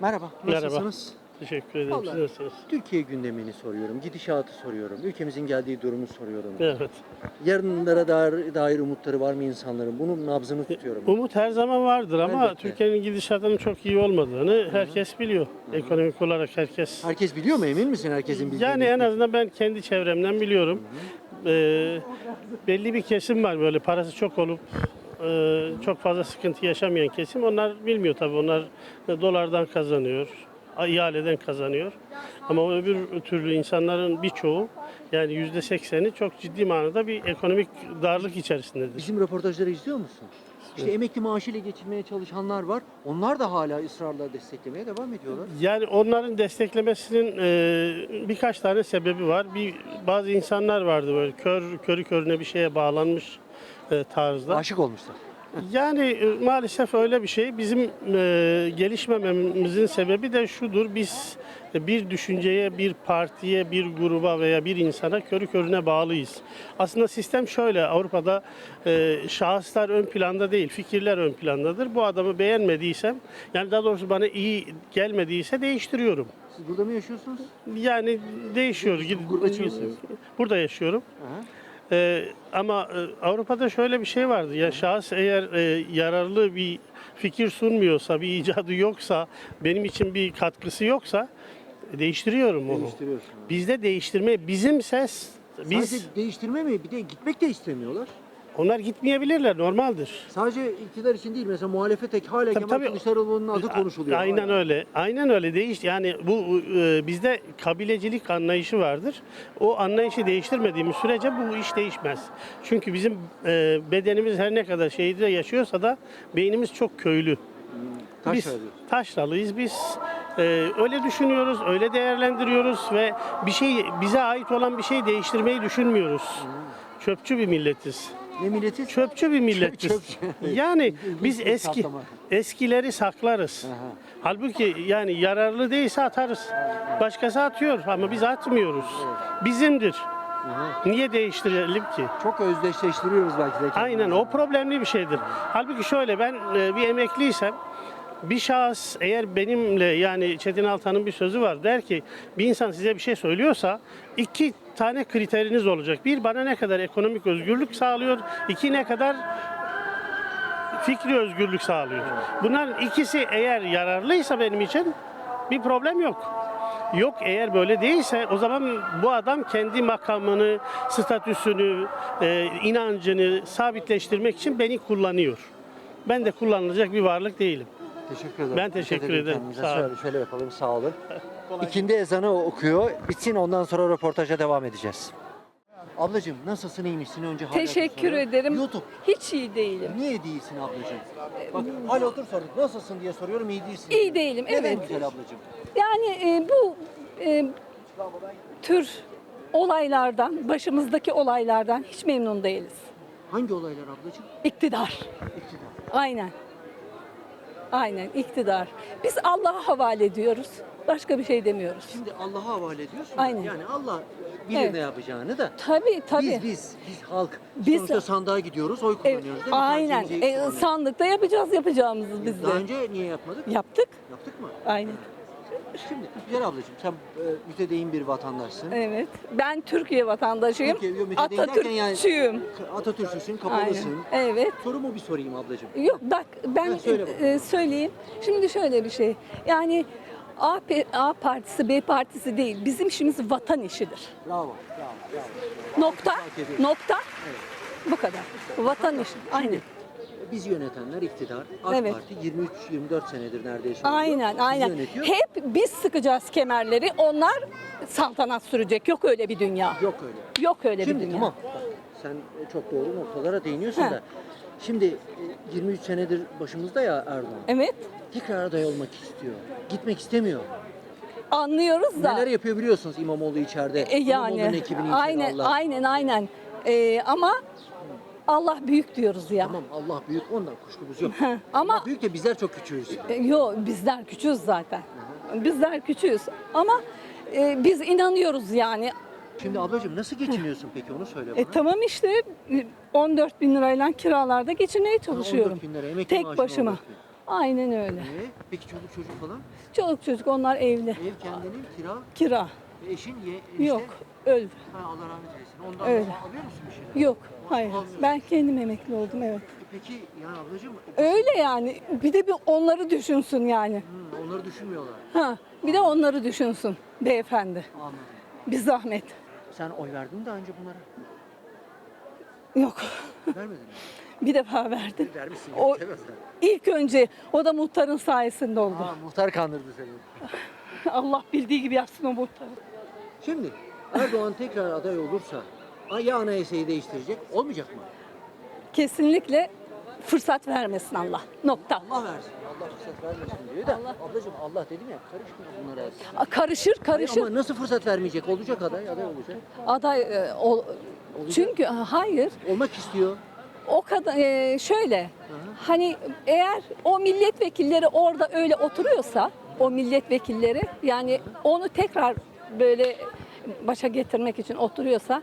Merhaba, Merhaba. nasılsınız? Teşekkür ederim. Vallahi- Siz nasılsınız? Türkiye gündemini soruyorum, gidişatı soruyorum, ülkemizin geldiği durumu soruyorum. Evet. Yarınlara dair, dair umutları var mı insanların? Bunun nabzını tutuyorum. Umut her zaman vardır ama Elbette. Türkiye'nin gidişatının çok iyi olmadığını herkes biliyor. Ekonomik olarak herkes. Herkes biliyor mu? Emin misin herkesin bildiğini? Yani en azından ben kendi çevremden biliyorum. Ee, belli bir kesim var böyle parası çok olup çok fazla sıkıntı yaşamayan kesim. Onlar bilmiyor tabii. Onlar e, dolardan kazanıyor, ihaleden kazanıyor. Ama öbür türlü insanların birçoğu yani yüzde sekseni çok ciddi manada bir ekonomik darlık içerisindedir. Bizim röportajları izliyor musun? İşte emekli maaşıyla geçinmeye çalışanlar var. Onlar da hala ısrarla desteklemeye devam ediyorlar. Yani onların desteklemesinin e, birkaç tane sebebi var. Bir bazı insanlar vardı böyle kör körü körüne bir şeye bağlanmış e, tarzda. Aşık olmuşlar. Yani e, maalesef öyle bir şey. Bizim e, gelişmememizin sebebi de şudur. Biz e, bir düşünceye, bir partiye, bir gruba veya bir insana körü körüne bağlıyız. Aslında sistem şöyle. Avrupa'da e, şahıslar ön planda değil, fikirler ön plandadır. Bu adamı beğenmediysem, yani daha doğrusu bana iyi gelmediyse değiştiriyorum. Siz burada mı yaşıyorsunuz? Yani değişiyor. Gid- misiniz? Burada yaşıyorum. Aha. Ee, ama e, Avrupa'da şöyle bir şey vardı. Ya şahıs eğer e, yararlı bir fikir sunmuyorsa, bir icadı yoksa, benim için bir katkısı yoksa değiştiriyorum onu. Değiştiriyorsun. Bizde değiştirme, bizim ses, biz Sadece değiştirme mi? Bir de gitmek de istemiyorlar. Onlar gitmeyebilirler, normaldir. Sadece iktidar için değil. Mesela muhalefet tek hala Tabii, Kemal tabii. Kılıçdaroğlu'nun adı konuşuluyor. Aynen hala. öyle. Aynen öyle. Değiş yani bu e, bizde kabilecilik anlayışı vardır. O anlayışı değiştirmediğimiz sürece bu iş değişmez. Çünkü bizim e, bedenimiz her ne kadar şehirde yaşıyorsa da beynimiz çok köylü. Taş biz arıyor. taşralıyız. Biz e, öyle düşünüyoruz, öyle değerlendiriyoruz ve bir şey bize ait olan bir şey değiştirmeyi düşünmüyoruz. Çöpçü bir milletiz. Ne milleti? Çöpçü bir milletiz. Çöpçü. Yani biz eski eskileri saklarız. Aha. Halbuki yani yararlı değilse atarız. Başkası atıyor ama biz atmıyoruz. Bizimdir. Aha. Niye değiştirelim ki? Çok özdeşleştiriyoruz belki de. Aynen o problemli bir şeydir. Halbuki şöyle ben e, bir emekliysem bir şahıs eğer benimle yani Çetin Altan'ın bir sözü var der ki bir insan size bir şey söylüyorsa iki tane kriteriniz olacak. Bir bana ne kadar ekonomik özgürlük sağlıyor. iki ne kadar fikri özgürlük sağlıyor. Bunların ikisi eğer yararlıysa benim için bir problem yok. Yok eğer böyle değilse o zaman bu adam kendi makamını, statüsünü, e, inancını sabitleştirmek için beni kullanıyor. Ben de kullanılacak bir varlık değilim. Teşekkür ederim. Ben teşekkür ederim. Sağ olun. Şöyle, şöyle yapalım sağ olun. İkindi ezanı okuyor. Bitsin ondan sonra röportaja devam edeceğiz. Ablacığım nasılsın iyi misin? Önce hal hatır Teşekkür soruyorum. ederim. YouTube. Hiç iyi değilim. Niye değilsin ablacığım? Bak hal otur sorduk. Nasılsın diye soruyorum iyi değilsin. İyi değilim, Neden evet. güzel ablacığım? Yani e, bu e, tür olaylardan, başımızdaki olaylardan hiç memnun değiliz. Hangi olaylar ablacığım? İktidar. İktidar. Aynen. Aynen iktidar. Biz Allah'a havale ediyoruz. Başka bir şey demiyoruz. Şimdi Allah'a havale ediyorsun. Aynen. Yani Allah bilir Evet. ne yapacağını da. Tabii tabii. Biz biz biz halk Biz- sonuçta sandığa gidiyoruz, oy E, kullanıyoruz değil mi? aynen. Tercihimizi E, kullanıyoruz. sandıkta yapacağız yapacağımızı biz de. Daha önce niye yapmadık? Yaptık. Yaptık mı? Aynen. Şimdi güzel ablacığım sen e, mütedeyyin bir vatandaşsın. Evet. Ben Türkiye vatandaşıyım. Türkiye, yo, mütedeyyin derken Atatürkçüyüm. Atatürk'sün, Aynen. kapalısın. Evet. Sorumu bir sorayım ablacığım. Yok bak ben Ha, söyle bakalım. e, söyleyeyim. Şimdi şöyle bir şey. Yani A, P- A partisi B partisi değil. Bizim işimiz vatan işidir. Bravo, bravo, bravo. Nokta. Hak ediyorsun. Nokta. Bu kadar. Vatan işi. Aynen. Biz yönetenler iktidar, AK Evet. Parti 23-24 senedir neredeyse oluyor. Aynen, Bizi aynen. yönetiyor. Hep biz sıkacağız kemerleri. Onlar saltanat sürecek. Yok öyle bir dünya. Yok öyle. Yok öyle Şimdi bir dünya. tamam. bak, Sen çok doğru noktalara değiniyorsun Ha. da. Şimdi e, 23 senedir başımızda ya Erdoğan. Evet. Tekrar aday olmak istiyor. Gitmek istemiyor. Anlıyoruz da. Neler yapıyor biliyorsunuz İmamoğlu içeride. E, İmamoğlu'nun yani. ekibini içeri Aynen, aldılar. aynen, aynen. E, ama Allah büyük diyoruz ya. Tamam Allah büyük ondan kuşkumuz yok. Ama Allah büyük de bizler çok küçüğüz. E, Yo bizler küçüğüz zaten. Bizler küçüğüz ama e, biz inanıyoruz yani. Şimdi ablacığım nasıl geçiniyorsun peki onu söyle bana. E, tamam işte e, 14 bin lirayla kiralarda geçinmeye çalışıyorum. 14 bin lira, emekli Tek maaşın başıma. 14 bin. Aynen öyle. Ee, peki çoluk çocuk falan? Çoluk çocuk onlar evli. Ev kendinin kira, Kira. E, eşin ye, enişte. Yok. Öldü. Ha, Allah rahmet eylesin. Ondan Öyle. sonra alıyor musun bir şey? Yok. Hayır. Ben kendim emekli oldum evet. E, Peki yani ablacığım Öyle yani. Bir de bir onları düşünsün yani. hmm, onları düşünmüyorlar. Ha. Bir de onları düşünsün beyefendi. Anladım. Bir zahmet. Sen oy verdin mi daha önce bunlara? Yok. Vermedin mi? Bir defa verdim. Vermişsin. O-. İlk önce o da muhtarın sayesinde oldu. Ha, muhtar kandırdı seni. Allah bildiği gibi yapsın o muhtarı. Şimdi Erdoğan tekrar aday olursa ya anayasayı değiştirecek olmayacak mı? Kesinlikle fırsat vermesin Allah. Nokta. Allah versin. Allah fırsat vermesin diyor da ablacığım Allah dedim ya karışmıyor bunlara. A, Karışır karışır. Ama nasıl fırsat vermeyecek? Olacak aday, aday olacak. Aday e, ol- çünkü ha, hayır Olmak istiyor. o kadar e, şöyle hani eğer o milletvekilleri orada öyle oturuyorsa o milletvekilleri yani onu tekrar böyle başa getirmek için oturuyorsa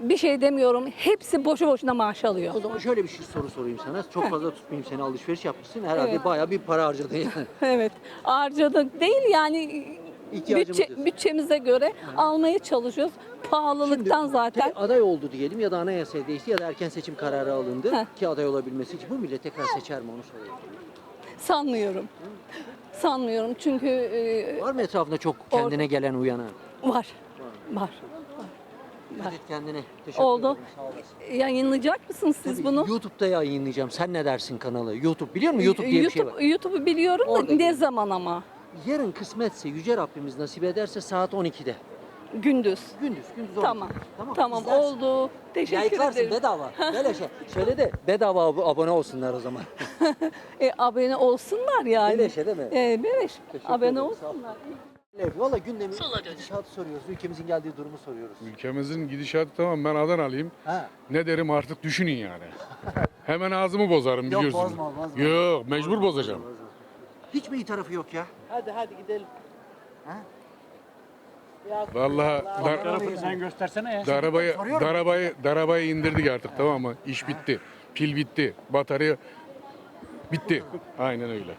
bir şey demiyorum. Hepsi boşu boşuna maaş alıyor. O zaman şöyle bir şey soru sorayım sana. Çok fazla tutmayayım seni alışveriş yapmışsın. Herhalde Evet. bayağı bir para harcadın yani. Evet. Harcadı değil yani bütçe, bütçemize göre almaya çalışıyoruz. Pahalılıktan Şimdi zaten. aday oldu diyelim ya da anayasaya değişti ya da erken seçim kararı alındı Heh. ki aday olabilmesi için bu millet tekrar seçer mi onu sorayım. Sanmıyorum. Sanmıyorum çünkü e, Var mı etrafında çok kendine gelen uyana? var. Var. Dikkat et kendine. Teşekkür Oldu. ederim. Sağ olasın. Yayınlayacak mısınız siz Tabii, bunu? YouTube'da yayınlayacağım. Sen ne dersin kanalı? YouTube biliyor musun? YouTube diye bir şey var. YouTube, YouTube'u biliyorum da Orada ne zaman ama? Yarın kısmetse Yüce Rabbimiz nasip ederse saat 12'de. Gündüz. Gündüz, gündüz 12'de. Tamam. Tamam, izlersin. oldu. Teşekkür Yayıklarsın ederim. bedava. Böyle şey. Söyle de bedava ab- abone olsunlar o zaman. E, abone olsunlar yani. Beleşe değil mi? E, beleş. Teşekkür Abone ederim, sağ ol. olsunlar. Evet, Valla gündemi gidişatı soruyoruz. Ülkemizin geldiği durumu soruyoruz. Ülkemizin gidişatı tamam ben Adanalıyım. Ha. Ne derim artık düşünün yani. Hemen ağzımı bozarım Yok, biliyorsun. bozma, bozma. Yok mecbur bozacağım. Hiç mi iyi tarafı yok ya? Hadi hadi gidelim. Vallahi dar, Tarafını sen göstersene ya. darabayı, darabayı, darabayı indirdik artık tamam mı? İş bitti. Pil bitti. Batarya bitti. Aynen öyle.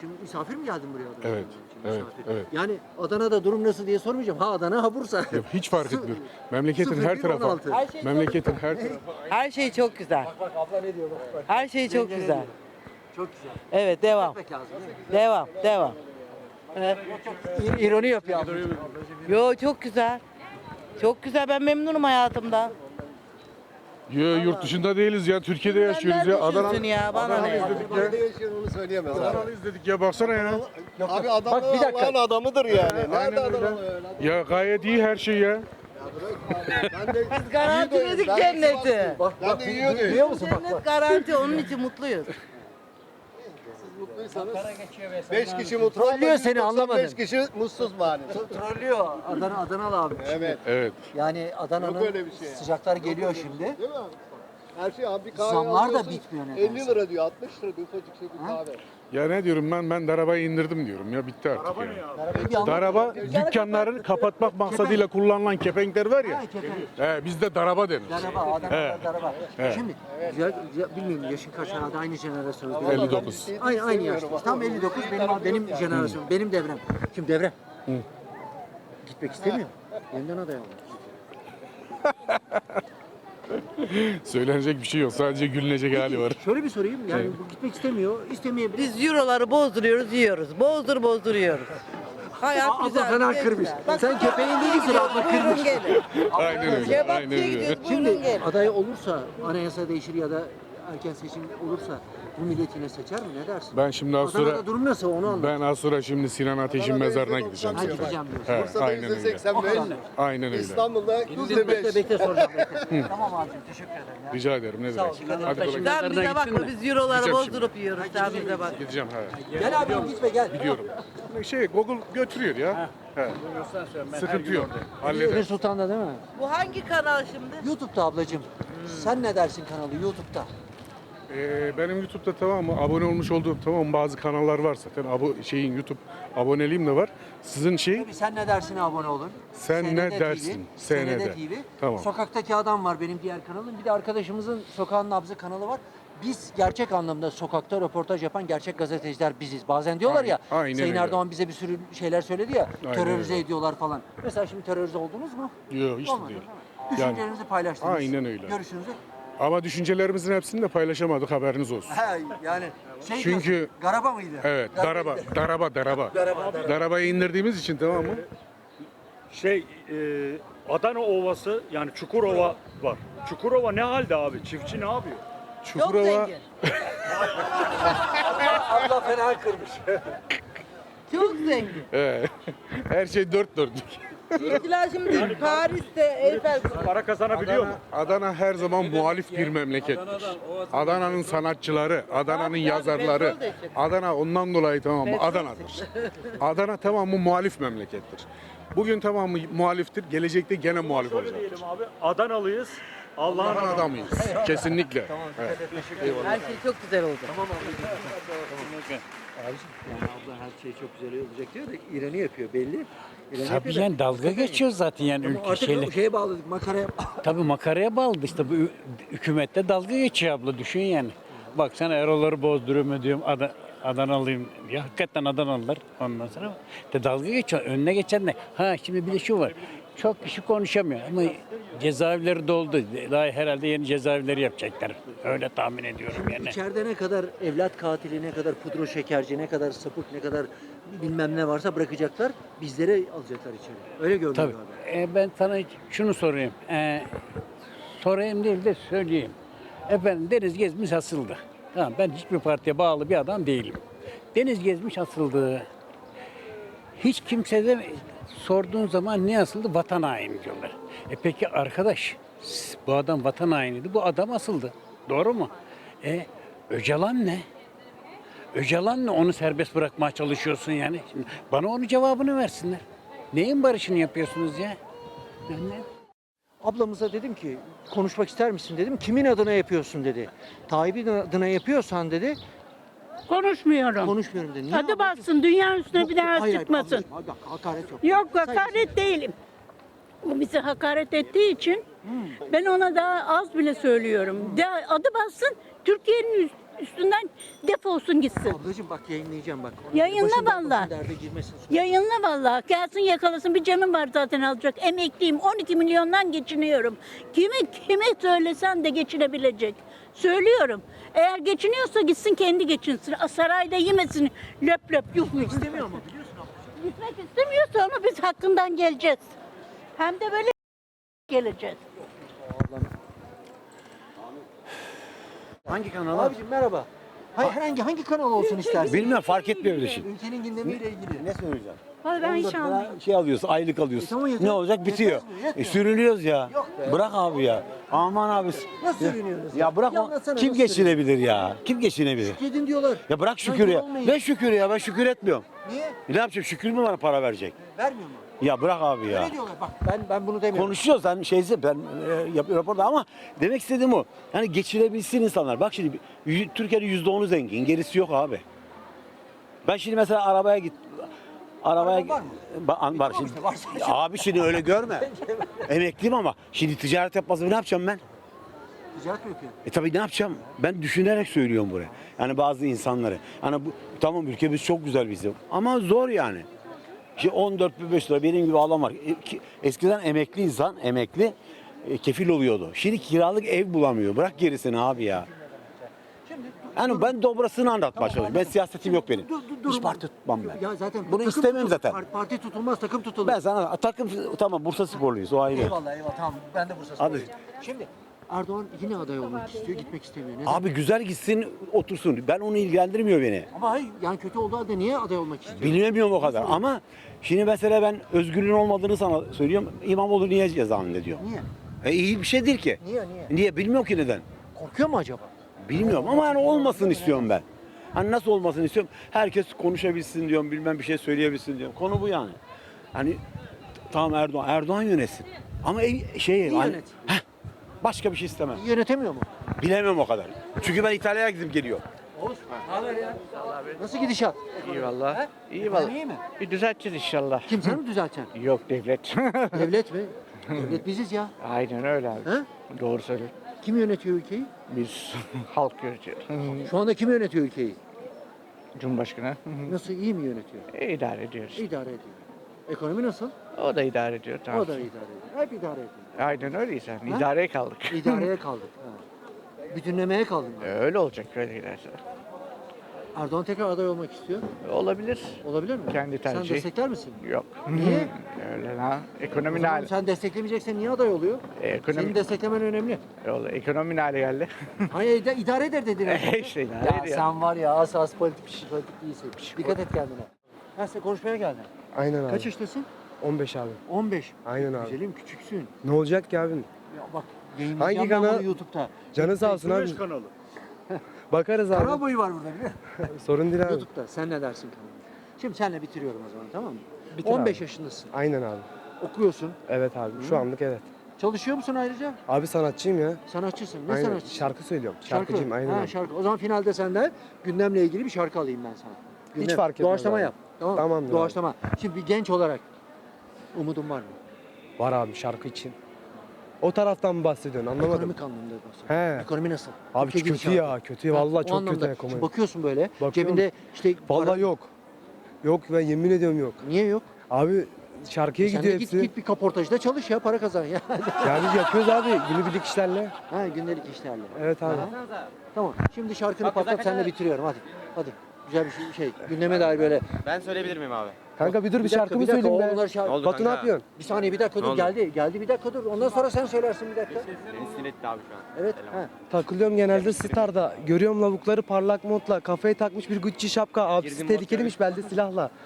Şimdi misafir mi geldin buraya Adana'ya? Evet, Şimdi evet, evet. Yani Adana'da durum nasıl diye sormayacağım. Ha Adana ha Bursa. Ya Hiç fark etmiyor. Memleketin her tarafı. 16. Her şey Memleketin her tarafı. Her şey çok güzel. Bak abla ne diyor bak bak. Her şey çok Yenge ne güzel. diyor? Çok güzel. Evet devam. Gitmek lazım değil mi? Devam. Devam. İ- İroni yapıyor abla. Yo çok güzel. Çok güzel. Ben memnunum hayatımda. Yo, yurt dışında değiliz ya. Türkiye'de yaşıyoruz ya. Adana, Düşünsün ya bana ne? izledik ya. Nerede yaşıyor onu söyleyemez abi. Adana izledik ya baksana ya. Abi adam Bak, bir dakika. Allah'ın adamıdır yani. Nerede adam öyle. oluyor lan? Ya gayet iyi her şey ya. Ben de Garantiledik de cenneti. Bak Ben bak de yiyor diyor. duyuyor musun bak Cennet bak. garanti onun için mutluyuz. Mutluysanız 5 kişi mutlu. Trollüyor seni, anlamadım. 5 kişi mutsuz bari. Trollüyor Adana Adanalı abi. Evet. Evet. Yani Yok Adana'nın öyle bir şey ya. sıcaklar geliyor şimdi. Değil mi? Her şey abi bir kahve Zamlar da alıyorsun, bitmiyor nedense. 50 lira diyor, 60 lira diyor ufacık şey bir kahve. Ya ne diyorum ben ben darabayı indirdim diyorum ya bitti artık ya. Arabayı bir anlat. Daraba dükkanların kapatmak maksadıyla kullanılan kepenkler var ya. Ha, kepenk. He, bizde daraba denir. Daraba, Adana He. daraba. He. Şimdi ya, ya, bilmiyorum yaşın kaç herhalde aynı jenerasyonuz. Vallahi ben 59. listeyi Aynı aynı yaştayız. Tam 59 benim benim jenerasyon, benim devrem. Şimdi devrem. Gitmek istemiyor. Yeniden aday olmak. Söylenecek bir şey yok. Sadece gülünecek hali var. Şöyle bir sorayım. Yani bu gitmek istemiyor, istemeyebilir. Biz euroları bozduruyoruz, yiyoruz. Bozdur bozduruyoruz. Hayat Abla güzel. fena güzel, kırmış. Sen köpeğin değil misin abla Buyurun kırmış. gelin. Aynen öyle. Kebapçıya Aynen öyle. gidiyoruz. Buyurun Şimdi gelin. aday olursa, anayasa değişir ya da erken seçim olursa bu millet yine seçer mi? Ne dersin? Ben şimdi az sonra Adana'da durum nasıl onu anlat. ben az sonra şimdi Sinan Ateş'in mezarına gideceğim. Ha, tekrar. gideceğim diyorsun. He, Bursa'da aynen öyle. %85, Aynen öyle. İstanbul'da Bekle, %5. bekle soracağım. Bekle. tamam abicim teşekkür ederim. Ya. Rica ederim ne Sağ ol, demek. Hadi kolay gelsin. Sen bize bakma biz euroları Gideceğim bozdurup yiyoruz. Sen bize bak. Gideceğim ha. Gel abi gitme gel. Gidiyorum. Şey Google götürüyor ya. He. Sıkıntı yok. Halleder. Emir Sultan'da değil mi? Bu hangi kanal şimdi? YouTube'da ablacığım. Sen ne dersin kanalı YouTube'da? Ee, benim YouTube'da tamam mı abone olmuş olduğum tamam bazı kanallar var zaten. Abo şeyin YouTube aboneliğim de var. Sizin şey Tabii sen ne dersine abone olun. Sen ne TV, dersin? SND SND. TV. Tamam. Sokaktaki adam var benim diğer kanalım. Bir de arkadaşımızın Sokağın Nabzı kanalı var. biz gerçek anlamda sokakta röportaj yapan gerçek gazeteciler biziz. Bazen diyorlar ya Aynen- aynen Sayın öyle. Erdoğan bize bir sürü şeyler söyledi ya Aynen terörize öyle. ediyorlar falan. Mesela şimdi terörize oldunuz mu? Yok hiç Olmadı. değil. Düşüncelerinizi paylaştınız. Aynen öyle. Görüşünüzü. Ama düşüncelerimizin hepsini de paylaşamadık haberiniz olsun. Ha, yani şey Çünkü- diyorsun, Garaba mıydı? Evet, daraba, daraba, daraba. Daraba, daraba. Darabayı indirdiğimiz için tamam mı? Şey e, Adana Ovası yani Çukurova var. Çukurova ne halde abi? Çiftçi ne yapıyor? Çukurova, Allah fena kırmış. Çok zengin. He. her şey dört dörtlük. Gittiler şimdi Paris'te Eyfel Para kazanabiliyor mu? Adana, her zaman muhalif bir memlekettir. Adana'nın sanatçıları, Adana'nın yazarları, Adana ondan dolayı tamam mı Adana'dır. Adana tamamı muhalif memlekettir. Bugün tamamı muhaliftir, gelecekte gene muhalif Şöyle olacak. diyelim abi Adanalıyız. Allah'ın adamı. adamıyız. Kesinlikle. Evet. Her şey çok güzel oldu. Abiciğim yani abla her şey çok güzel olacak diyor da İran'ı yapıyor belli. İran'ı Tabii yani dalga geçiyor zaten yani Ama ülke artık şeyle. şeye bağladık makaraya. Tabii makaraya bağlı işte bu hü- hükümette dalga geçiyor abla düşün yani. Bak sen Erol'ları bozduruyor mu diyorum Ada, Adanalıyım. Ya hakikaten Adanalılar ondan sonra de dalga geçiyor. Önüne geçen de ha şimdi bir de şu var. Çok kişi konuşamıyor ama cezaevleri doldu. Daha herhalde yeni cezaevleri yapacaklar. Öyle tahmin ediyorum yani. İçeride ne kadar evlat katili, ne kadar pudro şekerci, ne kadar sapık, ne kadar bilmem ne varsa bırakacaklar. Bizleri alacaklar içeri. Öyle görünüyor Tabii. abi. E, ben sana şunu sorayım. E, sorayım değil de söyleyeyim. Efendim Deniz Gezmiş asıldı. Tamam, ben hiçbir partiye bağlı bir adam değilim. Deniz Gezmiş asıldı. Hiç kimse de sorduğun zaman ne asıldı? Vatan haini diyorlar. E peki arkadaş bu adam vatan hainiydi. Bu adam asıldı. Doğru mu? E Öcalan ne? Öcalan ne? Onu serbest bırakmaya çalışıyorsun yani. Şimdi bana onun cevabını versinler. Neyin barışını yapıyorsunuz ya? Yani Ablamıza dedim ki konuşmak ister misin dedim. Kimin adına yapıyorsun dedi. Tayyip'in adına yapıyorsan dedi. Konuşmuyorum. Konuşmuyorum dedi. Niye Adı bassın, dünya üstüne Yok, bir daha hayır, hayır, çıkmasın. ablacığım, hakaret yok. Yok Saygısızlık. hakaret değilim. O bize hakaret ettiği için ben ona daha az bile söylüyorum. De, adı bassın, Türkiye'nin üst- üstünden defolsun gitsin. Ablacığım bak yayınlayacağım bak. Yayınla Başın vallahi. bakmasın, Derde girmesin. Yayınla vallahi. Gelsin yakalasın. Bir canım var zaten alacak. Emekliyim. 12 milyondan geçiniyorum. Kimi kime söylesen de geçinebilecek. Söylüyorum. Eğer geçiniyorsa gitsin kendi geçinsin. Sarayda yemesin. Löp löp yuh yuh. İstemiyor mu biliyorsun ablacığım? Gitmek istemiyorsa ama biz hakkından geleceğiz. Hem de böyle geleceğiz. hangi kanal? Abicim merhaba. Hayır, herhangi hangi kanal olsun istersin? Bilmem fark etmiyor öyle şey. Ülkenin gündemiyle ilgili. Ne söyleyeceğim? Vallahi ben hiç anlamıyorum. Şey alıyorsun, aylık alıyorsun. E tamam yeter. ne olacak? Bitiyor. Yetmez mi? Yetmiyor. E, sürünüyoruz ya. Yok be. Bırak abi ya. Aman abi. Nasıl Ya- sürünüyorsunuz? Ya bırak o. Anlatsana, Kim nasıl geçinebilir ya? Kim geçinebilir? Yedin diyorlar. Ya bırak şükür Nankör ya. olmayın. Ne şükür ya? Ben şükür etmiyorum. Niye? Ne yapacağım? Şükür mü bana para verecek? Vermiyor mu? Ya bırak abi ya. Öyle diyorlar. Bak ben ben bunu demiyorum. Konuşuyoruz sen şeyse ben e, yapıyorum raporda ama demek istediğim o. Yani geçirebilsin insanlar. Bak şimdi y- Türkiye'nin yüzde onu zengin. Gerisi yok abi. Ben şimdi mesela arabaya git. Arabaya Araba var mı? Ba- an- var Tamam şimdi. işte, Abi şimdi öyle görme. Emekliyim ama şimdi ticaret yapmasam ne yapacağım ben? Ticaret mi yapıyor? E tabii ne yapacağım? Ben düşünerek söylüyorum buraya. Yani bazı insanları. Hani bu tamam ülkemiz çok güzel bizim ama zor yani. Şimdi 14 bin 5 lira benim gibi adam var. E, ki- Eskiden emekli insan, emekli e, kefil oluyordu. Şimdi kiralık ev bulamıyor. Bırak gerisini abi ya. Yani ben dobrasını anlatmaya çalışıyorum. Ben siyasetim yok benim. Dur, dur. Hiç parti tutmam ben. Ya zaten Bunu istemem tutulur. zaten. Par- Parti tutulmaz, takım tutulur. Ben sana takım tamam Bursa sporluyuz o ayrı. Eyvallah eyvallah tamam ben de Bursa sporluyum. Şimdi Erdoğan yine aday olmak istiyor, gitmek istemiyor. Neden? Abi güzel gitsin otursun. Ben onu ilgilendirmiyor beni. Ama hayır yani kötü olduğu halde niye aday olmak istiyor? Bilemiyorum o kadar ama şimdi mesela ben özgürlüğün olmadığını sana söylüyorum. İmamoğlu niye cezaevinde diyor. Niye? E iyi bir şey değil ki. Niye niye? Niye? Bilmiyorum ki neden. Korkuyor mu acaba? Bilmiyorum ama yani olmasın istiyorum ben. Hani nasıl olmasını istiyorum? Herkes konuşabilsin diyorum, bilmem bir şey söyleyebilsin diyorum. Konu bu yani. Hani tamam Erdoğan, Erdoğan yönetsin. Ama ev- şey İyi hani, yönet. Heh, başka bir şey istemem. İyi Yönetemiyor mu? Bilemem o kadar. Çünkü ben İtalya'ya gidip geliyor. Oğuz, ne haber ya? Nasıl gidişat? İyi valla. He? İyi valla. İyi mi? Bir düzelteceğiz inşallah. Kim sen mi düzelteceksin? Yok devlet. Devlet mi? Devlet biziz ya. Aynen öyle abi. He? Doğru söylüyorsun. Kim yönetiyor ülkeyi? Biz halk yönetiyoruz. Şu anda kim yönetiyor ülkeyi? Cumhurbaşkanı. Nasıl iyi mi yönetiyor? E, idare ediyoruz. İdare ediyor. Ekonomi nasıl? O da idare ediyor. Tamam. O da idare ediyor. Hep idare ediyor. Aynen öyleyse. Ha? İdareye kaldık. İdareye kaldık. Ha. Bütünlemeye kaldık. E, Öyle olacak böyle giderse. Erdoğan tekrar aday olmak istiyor. Olabilir. Olabilir mi? Kendi Sen tercihi. destekler misin? Yok. Niye? Öyle ha. O Ekonomi hale? sen desteklemeyeceksen niye aday oluyor? E, ekonomi, Senin desteklemen önemli. Öyle, ekonomi ne hale geldi? Hayır ide- idare eder dedin. işte idare ya ediyor. sen var ya az az politik, politik değilsin. Dikkat et kendine. Ha sen konuşmaya geldin. Aynen abi. Kaç yaştasın? 15 abi. 15. Aynen abi. Güzelim küçüksün. Ne olacak ki abi? Ya bak yayınlayacağım Hangi ben kanal? bunu YouTube'da. Canı sağ olsun abi. Güneş kanalı. Bakarız abi. Kanal boyu var burada biliyor musun? Sorun değil abi. YouTube'da. Sen ne dersin kanalı? Şimdi senle bitiriyorum o zaman tamam mı? Bitir 15 abi. yaşındasın. Aynen abi. Okuyorsun. Evet abi. Şu anlık evet. Çalışıyor musun ayrıca? Abi sanatçıyım ya. Sanatçısın. Ne aynen. sanatçısın? Şarkı söylüyorum. Şarkı. Şarkıcıyım aynen ha, abi. şarkı. O zaman finalde senden gündemle ilgili bir şarkı alayım ben sana. Gündem. fark etmez Doğaçlama abi. yap. Tamam. mı? Tamamdır abi. Doğaçlama. Şimdi bir genç olarak umudun var mı? Var abi şarkı için. O taraftan mı bahsediyorsun anlamadım. Ekonomik anlamda bahsediyorum. He. Ekonomi nasıl? Abi Ülke kötü ya kötü Ha, vallahi çok anlamda. kötü ekonomi. Şimdi bakıyorsun böyle Bakıyorum. cebinde işte para- Vallahi yok. Yok ben yemin ediyorum yok. Niye yok? Abi şarkıya Sen de gidiyor git, hepsi. git bir kaportajda çalış ya para kazan ya. Yani yapıyoruz abi günübirlik işlerle. ha gündelik işlerle. Evet abi. Ha. Tamam. Şimdi şarkını patlat senle bitiriyorum hadi. Hadi. Güzel bir şey, şey gündeme dair böyle. Ben söyleyebilir miyim abi? Kanka bir dur bir, şarkımı bir dakika, söyleyeyim be. onlar şarkı- Ne oldu Batu ne kanka? yapıyorsun? Bir saniye bir dakika Ne dur oldu? geldi. Geldi bir dakika dur. Ondan sonra sen söylersin bir dakika. Beni sinir etti abi şu an. Evet. Selam. Ha. Takılıyorum genelde Star'da. Görüyorum lavukları parlak modla. Kafaya takmış bir Gucci şapka. Abisi tehlikeliymiş belde silahla.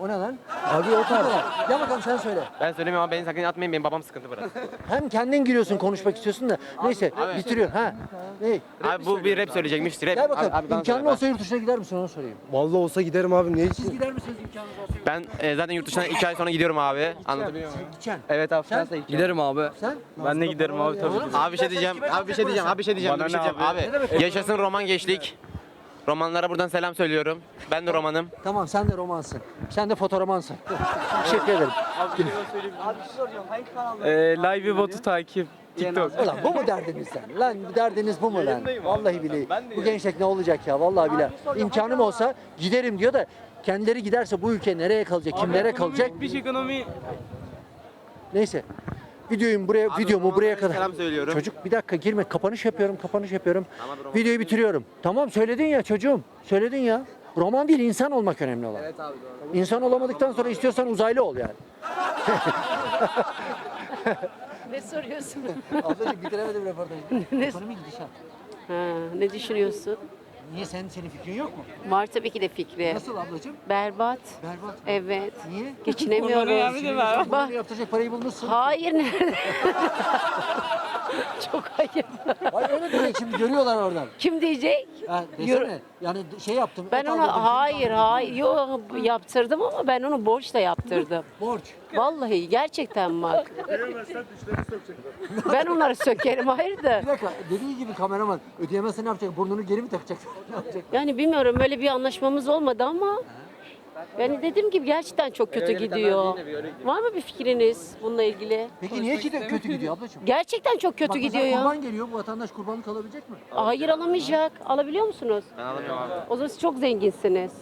O ne lan? Abi o tarz. Gel bakalım sen söyle. Ben söylemiyorum ama beni sakın atmayın benim babam sıkıntı biraz. Hem kendin giriyorsun konuşmak istiyorsun da. Neyse Abi. bitiriyor. Ha. Ne? abi bu bir rap söyleyecekmiş. Rap. Gel bakalım. Abi, abi söyle. olsa yurt dışına gider misin onu sorayım. Vallahi olsa giderim abi. Ne Siz gider misiniz imkanınız olsa? Ben e, zaten yurt dışına iki ay sonra gidiyorum abi. Anlatabiliyor muyum? Gideceksin. Evet abi. Sen? Giderim abi. Sen? Ben de giderim abi tabii. Abi bir şey diyeceğim. Abi bir şey diyeceğim. Abi bir şey diyeceğim. Bir şey diyeceğim. Abi yaşasın roman gençlik. Romanlara buradan selam söylüyorum. Ben de romanım. Tamam sen de romansın. Sen de fotoromansın. Teşekkür ederim. live botu takip. TikTok. Ulan bu mu derdiniz sen? Lan derdiniz bu mu lan? Vallahi billahi. Bu gençlik ne olacak ya? Vallahi billahi. İmkanım olsa giderim diyor da kendileri giderse bu ülke nereye kalacak? Kimlere kalacak? Bir ekonomi. Neyse. Videoyu buraya videomu buraya kadar. Selam söylüyorum. Çocuk bir dakika girme. Kapanış yapıyorum. Kapanış yapıyorum. Tamam, Videoyu bitiriyorum. Tamam söyledin ya çocuğum. Söyledin ya. Roman değil insan olmak önemli olan. Evet abi doğru. İnsan olamadıktan sonra istiyorsan uzaylı ol yani. Ne soruyorsun? Ablacığım bitiremedim röportajı. Ekonomi gidişat. Ha, ne düşünüyorsun? Niye senin senin fikrin yok mu? Var tabii ki de fikri. Nasıl ablacığım? Berbat. Berbat mı? Evet. Niye? Geçinemiyoruz. Bak. Bak. yaptıracak parayı bulmuşsun. Hayır nerede? Çok ayıp. Hayır öyle demek şimdi görüyorlar oradan. Kim diyecek? Ha, desene. Yani şey yaptım. Ben et film hayır hayır yok yaptırdım ama ben onu borçla yaptırdım. Borç. Vallahi gerçekten bak. ben onları sökerim hayır da. Bir dakika dediği gibi kameraman ödeyemezse ne yapacak? Burnunu geri mi takacak? ne yapacak? Yani bilmiyorum böyle bir anlaşmamız olmadı ama yani dediğim gibi gerçekten çok kötü gidiyor. Var mı bir fikriniz bununla ilgili? Peki niye ki de kötü gidiyor ablacığım? Gerçekten çok kötü Bak mesela gidiyor ya. Kurban geliyor bu vatandaş kurbanlık alabilecek mi? Hayır alamayacak. Alabiliyor musunuz? Ben alamıyorum abi. O zaman siz çok zenginsiniz.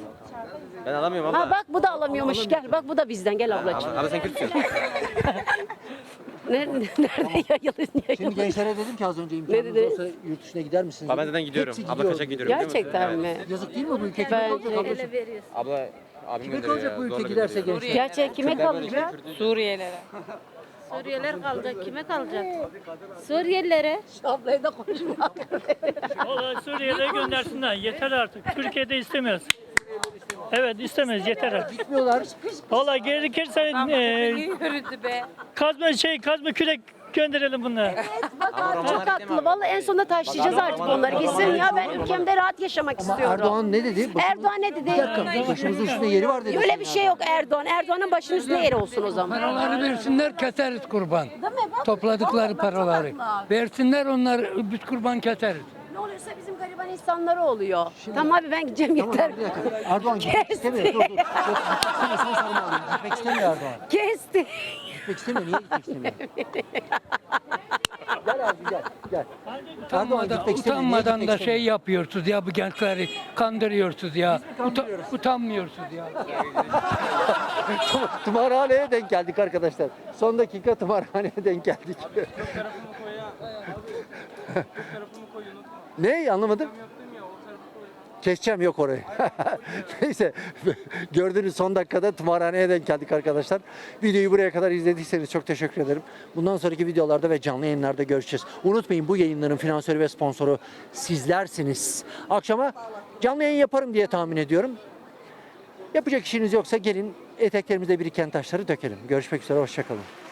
Ben alamıyorum abla. Ha bak bu da alamıyormuş. Gel bak bu da bizden. Gel ablacığım. Abla sen Kürtsün. Ne, nerede yayılır? Niye Şimdi yayılır? gençlere dedim ki az önce imkanınız dedi? olsa yurt dışına gider misiniz? Abi ben dedim. zaten gidiyorum. Hepsi Abla gidiyor. kaçak gidiyorum. biliyor musun? Gerçekten mi? Yazık değil mi bu ülke? Kalacak ablacığım? Abla abim Kime gönderiyor kalacak ya, bu ülke zorla giderse gönderiyor. gençler? Gerçek kime kalacak? Suriyelilere. Suriyeliler kalacak. Kime kalacak? Suriyelilere. Ablayı da konuşma. Vallahi Suriyelilere göndersinler. Yeter artık. Türkiye'de istemiyoruz. Evet istemiyoruz yeter artık. Gitmiyorlar. Vallahi gerekirse e, Yürüdü be. kazma şey kazma kürek gönderelim bunları. Çok haklı. Vallahi en sonunda taşıyacağız artık onları. Gitsin ya ben ülkemde rahat yaşamak Ama istiyorum. Erdoğan ne dedi? Başımız- Erdoğan ne dedi? Bir dakika. Başımızın üstünde yeri var dedi. Öyle bir şey yok Erdoğan. Erdoğan'ın başının üstünde yeri olsun o zaman. Paraları versinler keseriz kurban. Topladıkları paraları. Versinler onlar biz kurban keseriz. Ne oluyorsa bizim gariban insanları oluyor. Tamam abi ben gideceğim Tamam yeter. bir dakika. Erdoğan gitmek Kesti. istemiyor. Dur dur. Yok, gitmek istemiyor. Sana sarma alayım. Gitmek istemiyor Erdoğan. Kesti. Gitmek istemiyor. Niye gitmek istemiyor? gel abi gel. Gel. Erdoğan Utanmadan, gitmek istemiyor. Niye utanmadan gitmek da istemiyor? şey yapıyorsunuz ya bu gençleri kandırıyorsunuz ya. Uta, utanmıyorsunuz ya. Tum- Tımarhaneye denk geldik arkadaşlar. Son dakika tımarhaneye denk geldik. ne anlamadım? Keseceğim yok orayı. Neyse gördüğünüz son dakikada tımarhaneye denk geldik arkadaşlar. Videoyu buraya kadar izlediyseniz çok teşekkür ederim. Bundan sonraki videolarda ve canlı yayınlarda görüşeceğiz. Unutmayın bu yayınların finansörü ve sponsoru sizlersiniz. Akşama canlı yayın yaparım diye tahmin ediyorum. Yapacak işiniz yoksa gelin eteklerimizde biriken taşları dökelim. Görüşmek üzere, hoşçakalın.